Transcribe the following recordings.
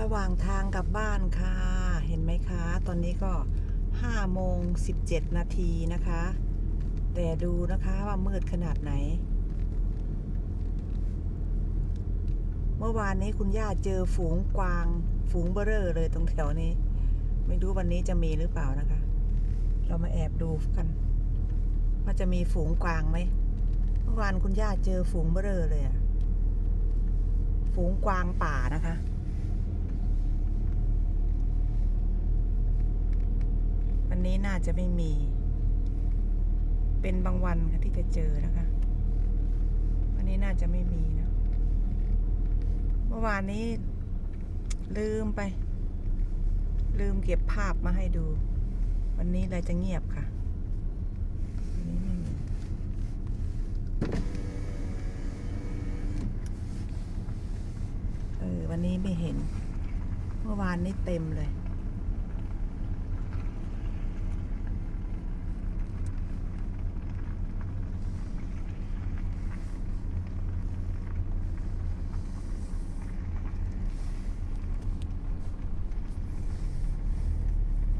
ระหว่างทางกลับบ้านค่ะ เห็นไหมคะ ตอนนี้ก็ห้าโมงสิบเจ็ดนาทีนะคะ แต่ดูนะคะว่ามืดขนาดไหน เมื่อวานนี้คุณย่าเจอฝูงกวาง ฝูงเบ้อเร่อเลยตรงแถวนี้ ไม่รู้วันนี้จะมีหรือเปล่านะคะ เรามาแอบดูกัน ว่าจะมีฝูงกวางไหม เมื่อวานคุณย่าเจอฝูงเบ้อเร่อเลยอะฝูงกวางป่านะคะ วันนี้น่าจะไม่มี เป็นบางวันค่ะที่จะเจอนะคะ วันนี้น่าจะไม่มีนะ เมื่อวานนี้ลืมไป ลืมเก็บภาพมาให้ดู วันนี้เลยจะเงียบค่ะวันนี้ไม่มีเออวันนี้ไม่เห็น เมื่อวานนี้เต็มเลย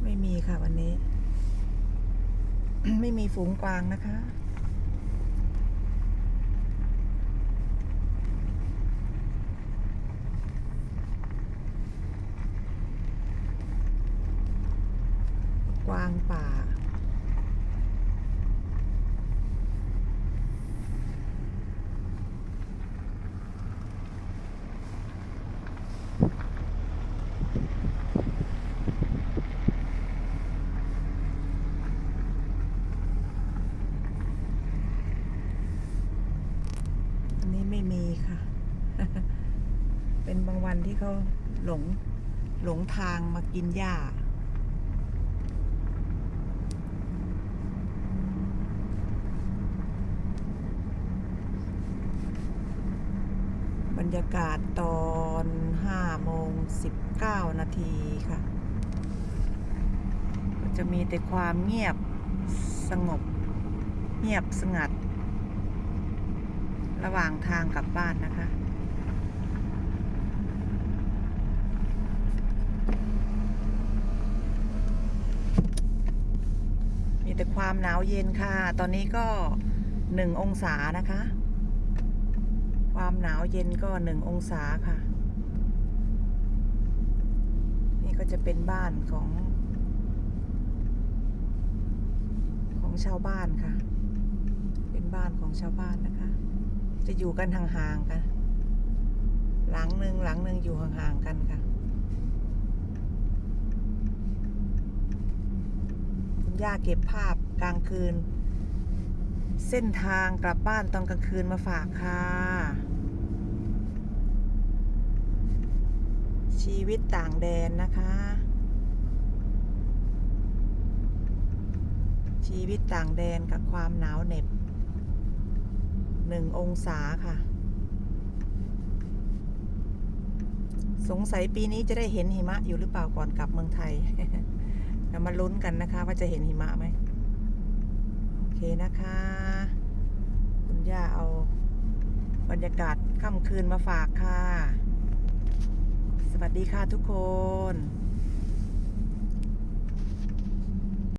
ไม่มี ค่ะวันนี้ ไม่มีฝูงกวางนะคะ กวางป่า อันนี้ไม่มีค่ะ เป็นบาง วันที่เขาหลงหลงทางมากินหญ้า บรรยากาศตอน5โมง19 นาทีค่ะ ก็จะมีแต่ความเงียบสงบ เงียบสงัด ระหว่างทางกลับบ้านนะคะ มี แต่ความหนาวเย็นค่ะ ตอนนี้ก็หนึ่งองศานะคะ ความหนาวเย็นก็หนึ่งองศาค่ะ นี่ก็จะเป็นบ้านของ ของชาวบ้านค่ะ เป็นบ้านของชาวบ้านนะคะ จะอยู่กันห่างๆกัน หลังหนึ่งหลังหนึ่งอยู่ห่างๆกันค่ะ คุณ ย่าเก็บภาพกลางคืน เส้นทางกลับบ้านตอนกลางคืนมาฝากค่ะ ชีวิตต่างแดนนะคะ ชีวิตต่างแดนกับความหนาวเหน็บหนึ่งองศาค่ะ สงสัยปีนี้จะได้เห็นหิมะอยู่หรือเปล่าก่อนกลับเมืองไทย เรามาลุ้นกันนะคะ ว่าจะเห็นหิมะไหมโอเคนะคะ คุณย่าเอาบรรยากาศค่ำคืนมาฝากค่ะ สวัสดีค่ะทุกคน